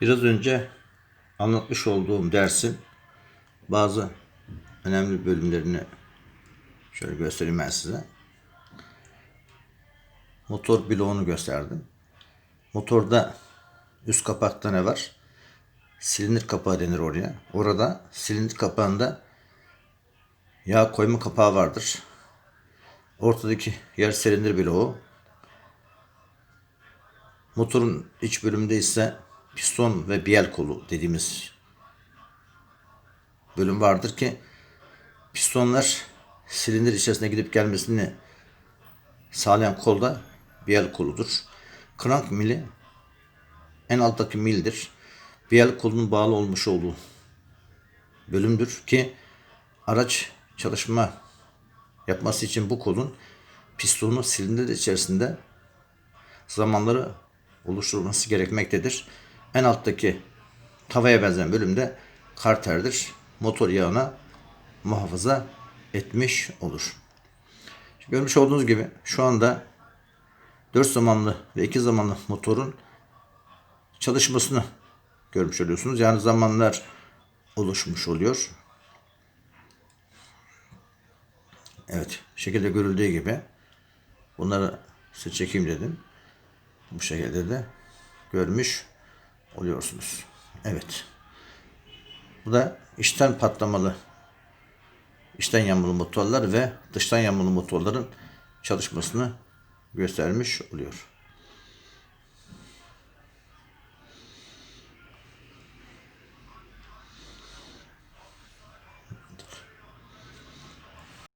Biraz önce anlatmış olduğum dersin bazı önemli bölümlerini şöyle göstereyim ben size. Motor bloğunu gösterdim. Motorda üst kapakta ne var? Silindir kapağı denir oraya. Orada silindir kapağında yağ koyma kapağı vardır. Ortadaki yer silindir bloğu. Motorun iç bölümünde ise piston ve biel kolu dediğimiz bölüm vardır ki pistonlar silindir içerisine gidip gelmesini sağlayan kol da biel koludur. Crank mili en alttaki mildir. Biel kolunun bağlı olmuş olduğu bölümdür ki araç çalışma yapması için bu kolun pistonu silindir içerisinde zamanları oluşturulması gerekmektedir. En alttaki tavaya benzeyen bölümde karterdir. Motor yağına muhafaza etmiş olur. Görmüş olduğunuz gibi şu anda 4 zamanlı ve 2 zamanlı motorun çalışmasını görmüş oluyorsunuz. Yani zamanlar oluşmuş oluyor. Evet, şekilde görüldüğü gibi bunları size çekeyim dedim. Bu şekilde de görmüş oluyorsunuz. Evet. Bu da içten patlamalı, içten yanmalı motorlar ve dıştan yanmalı motorların çalışmasını göstermiş oluyor.